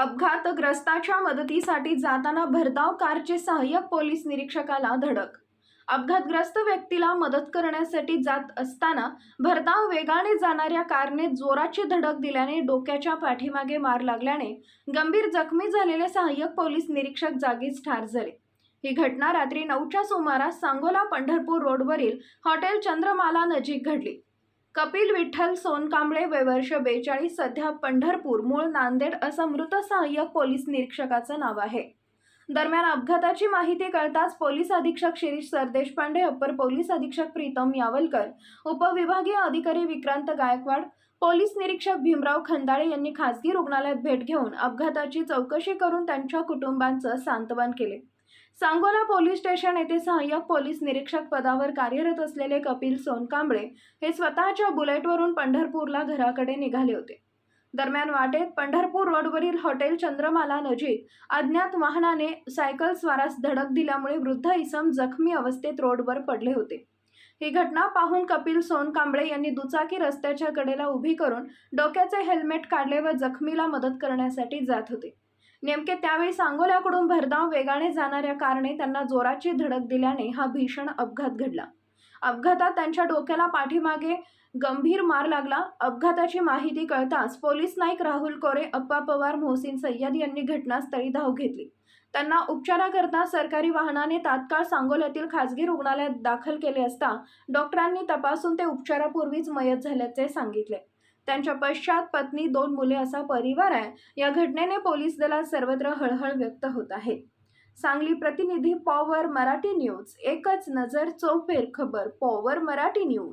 अपघातग्रस्ताच्या मदतीसाठी जाताना भरधाव कारचे सहाय्यक पोलीस निरीक्षकाला धडक. अपघातग्रस्त व्यक्तीला मदत करण्यासाठी जात असताना भरधाव वेगाने जाणाऱ्या कारने जोराची धडक दिल्याने डोक्याच्या पाठीमागे मार लागल्याने गंभीर जखमी झालेले सहाय्यक पोलीस निरीक्षक जागीच ठार झाले. ही घटना रात्री नऊच्या सुमारास सांगोला पंढरपूर रोडवरील हॉटेल चंद्रमाला नजीक घडली. कपिल विठ्ठल सोनकांबळे वयवर्ष बेचाळीस सध्या पंढरपूर मूळ नांदेड असं मृत सहाय्यक पोलीस निरीक्षकाचं नाव आहे. दरम्यान अपघाताची माहिती कळताच पोलीस अधीक्षक शिरीष सरदेशपांडे अप्पर पोलीस अधीक्षक प्रीतम यावलकर उपविभागीय अधिकारी विक्रांत गायकवाड पोलीस निरीक्षक भीमराव खंदाळे यांनी खासगी रुग्णालयात भेट घेऊन अपघाताची चौकशी करून त्यांच्या कुटुंबांचं सांत्वन केले. सांगोला पोलीस स्टेशन येथे सहाय्यक पोलीस निरीक्षक पदावर कार्यरत असलेले कपिल सोनकांबळे हे स्वतःच्या बुलेटवरून पंढरपूरला घराकडे निघाले होते. दरम्यान वाटेत पंढरपूर रोडवरील हॉटेल चंद्रमाला नजीक अज्ञात वाहनाने सायकल स्वारास धडक दिल्यामुळे वृद्ध इसम जखमी अवस्थेत रोडवर पडले होते. ही घटना पाहून कपिल सोनकांबळे यांनी दुचाकी रस्त्याच्या कडेला उभी करून डोक्याचे हेल्मेट काढले व जखमीला मदत करण्यासाठी जात होते. नेमके त्यावेळी सांगोल्याकडून भरधाव वेगाने जाणाऱ्या कारने त्यांना जोराची धडक दिल्याने हा भीषण अपघात घडला. अपघातात त्यांच्या डोक्याला पाठीमागे गंभीर मार लागला. अपघाताची माहिती कळताच पोलीस नाईक राहुल कोरे अप्पा पवार मोहसिन सय्यद यांनी घटनास्थळी धाव घेतली. त्यांना उपचाराकरता सरकारी वाहनाने तात्काळ सांगोल्यातील खासगी रुग्णालयात दाखल केले असता डॉक्टरांनी तपासून ते उपचारापूर्वीच मयत झाल्याचे सांगितले. त्यांच्या पश्चात पत्नी दोन मुले असा परिवार आहे. या घटनेने पोलीस दलात सर्वत्र हळहळ व्यक्त होत आहे. सांगली प्रतिनिधी पॉवर मराठी न्यूज एकच नजर चौफेर खबर पॉवर मराठी न्यूज.